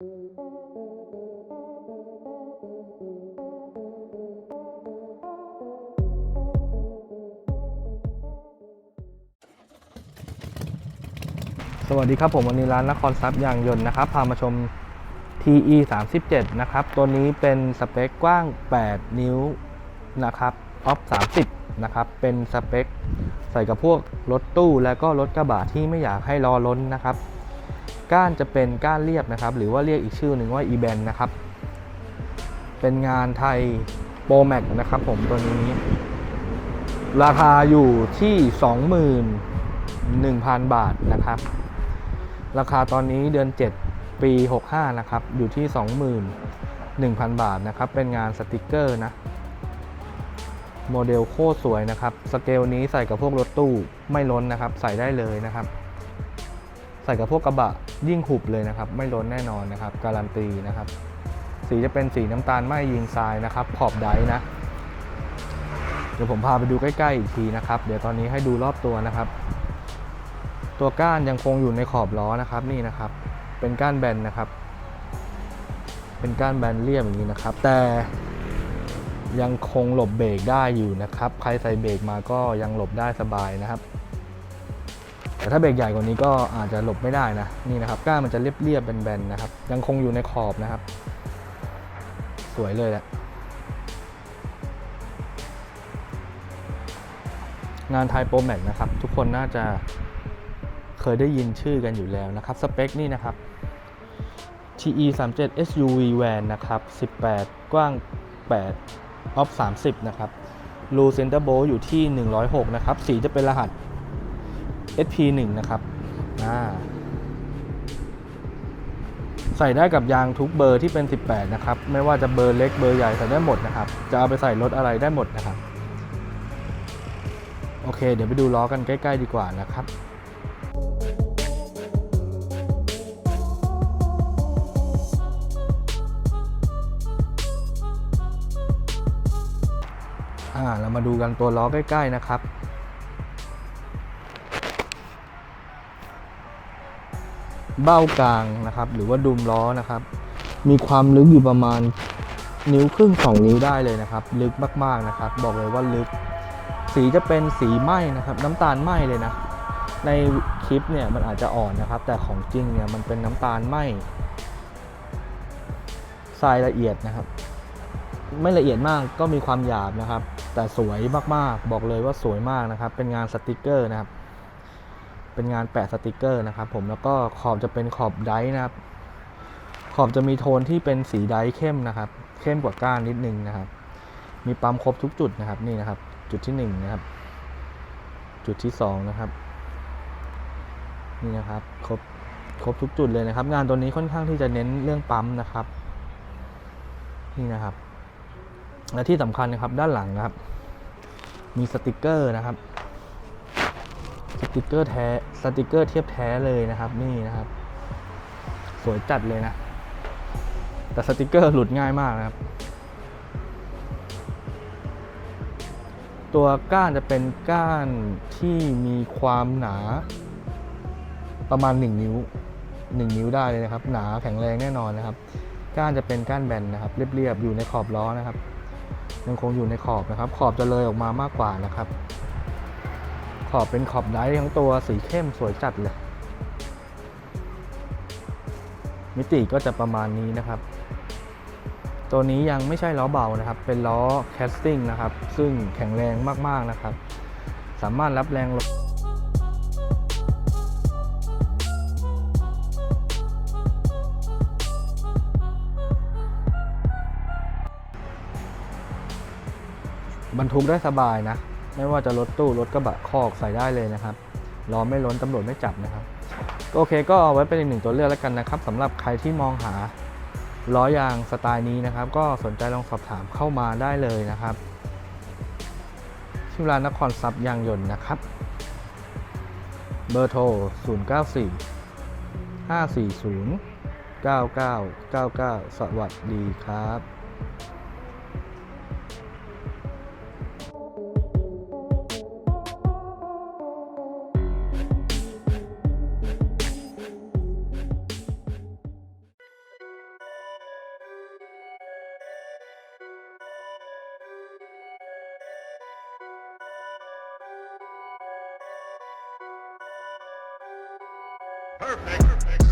สวัสดีครับผมวันนี้ร้านนครทรัพย์ยางยนต์นะครับพามาชม TE 37นะครับ ตัวนี้เป็นสเปคกว้าง 8 นิ้วนะครับออฟ30นะครับ เป็นสเปคใส่กับพวกรถตู้แล้วก็รถกระบะที่ไม่อยากให้รอล้นนะครับ ก้านจะเป็นก้านเรียบนะครับ หรือว่าเรียกอีกชื่อหนึ่งว่า e-band นะครับ เป็นงานไทยโปรแม็กนะครับผมตัวนี้ ราคาอยู่ที่ 21,000 บาทนะครับ ราคาตอนนี้เดือน 7 ปี 65 นะครับ อยู่ที่ 21,000 บาทนะครับ เป็นงานสติกเกอร์นะโมเดลโคตรสวยนะครับ สเกลนี้ใส่กับพวกรถตู้ไม่ล้นนะครับ ใส่ได้เลยนะครับ ใส่กับพวกกระบะ ยิ่งหุบเลยนะครับ ไม่ล้นแน่นอนนะครับ การันตีนะครับ สีจะเป็นสีน้ำตาลไหมยิงทรายนะครับ ขอบไดนะ เดี๋ยวผมพาไปดูใกล้ ๆ อีกทีนะครับ เดี๋ยวตอนนี้ให้ดูรอบตัวนะครับ ตัวก้านยังคงอยู่ในขอบล้อนะครับนี่นะครับ เป็นก้านแบนนะครับ เป็นก้านแบนเรียบอย่างนี้นะครับ แต่ยังคงหลบเบรกได้อยู่นะครับ ใครใส่เบรกมาก็ยังหลบได้สบายนะครับ แต่ถ้าเบรกใหญ่กว่านี้ก็อาจจะหลบไม่ได้นะนี่นะครับก้ามันจะเรียบๆแบนๆนะครับ ยังคงอยู่ในขอบนะครับ สวยเลยแหละงานไทยโปรแม็กนะครับ ทุกคนน่าจะเคยได้ยินชื่อกันอยู่แล้วนะครับ สเปคนี่นะครับ TE 3 7 SUV van นะครับ 18 กว้าง 8 ออฟ 30 นะครับรูเซนเตอร์โบอยู่ที่ 106 นะครับ สีจะเป็นรหัส SP1 นะครับใส่ได้กับยางทุกเบอร์ที่เป็น 18 นะครับ ไม่ว่าจะเบอร์เล็กเบอร์ใหญ่ใส่ได้หมดนะครับ จะเอาไปใส่รถอะไรได้หมดนะครับ โอเค เดี๋ยวไปดูล้อกันใกล้ ๆ ดีกว่านะครับอ่าเรามาดูกันตัวล้อใกล้ ๆ นะครับ เบ้ากลางนะครับ หรือว่าดุมล้อนะครับ มีความลึกอยู่ประมาณนิ้วครึ่งสองนิ้วได้เลยนะครับ ลึกมากๆนะครับ บอกเลยว่าลึก สีจะเป็นสีไหม้นะครับ น้ำตาลไหม้เลยนะ ในคลิปเนี่ยมันอาจจะอ่อนนะครับ แต่ของจริงเนี่ยมันเป็นน้ำตาลไหม้ทรายละเอียดนะครับ ไม่ละเอียดมากก็มีความหยาบนะครับ แต่สวยมากๆ บอกเลยว่าสวยมากนะครับ เป็นงานสติกเกอร์นะครับ เป็นงานแปะสติกเกอร์นะครับ ผมแล้วก็ขอบจะเป็นขอบไดนะครับ ขอบจะมีโทนที่เป็นสีไดเข้มนะครับ เข้มกว่าก้านนิดนึงนะครับ มีปั๊มครบทุกจุดนะครับนี่นะครับ จุดที่หนึ่งนะครับ จุดที่สองนะครับนี่นะครับครบครบทุกจุดเลยนะครับ งานตัวนี้ค่อนข้างที่จะเน้นเรื่องปั๊มนะครับ นี่นะครับ และที่สำคัญนะครับด้านหลังนะครับ มีสติกเกอร์นะครับสติกเกอร์แท้ สติกเกอร์เทียบแท้เลยนะครับ นี่นะครับ สวยจัดเลยนะ แต่สติกเกอร์หลุดง่ายมากนะครับ ตัวก้านจะเป็นก้านที่มีความหนาประมาณ 1 นิ้ว 1 นิ้วได้เลยนะครับ หนาแข็งแรงแน่นอนนะครับ ก้านจะเป็นก้านแบนนะครับ เรียบๆอยู่ในขอบล้อนะครับ ยังคงอยู่ในขอบนะครับ ขอบจะเลยออกมามากกว่านะครับ ขอบเป็นขอบไดทั้งตัวสีเข้มสวยจัดเลย มิติก็จะประมาณนี้นะครับ ตัวนี้ยังไม่ใช่ล้อเบานะครับ เป็นล้อแคสติ้งนะครับ ซึ่งแข็งแรงมากๆนะครับ สามารถรับแรงลมบรรทุกได้สบายนะ ไม่ว่าจะรถตู้รถกระบะคอกใส่ได้เลยนะครับล้อไม่ล้นตำรวจไม่จับนะครับโอเคก็เอาไว้เป็นอีกหนึ่งตัวเลือกแล้วกันนะครับสำหรับใครที่มองหาล้อยางสไตล์นี้นะครับ ก็สนใจลองสอบถามเข้ามาได้เลยนะครับที่ร้านนครทรัพย์ยางยนต์นะครับ เบอร์โทร 094 540 9999 สวัสดีครับ Perfect. Perfect.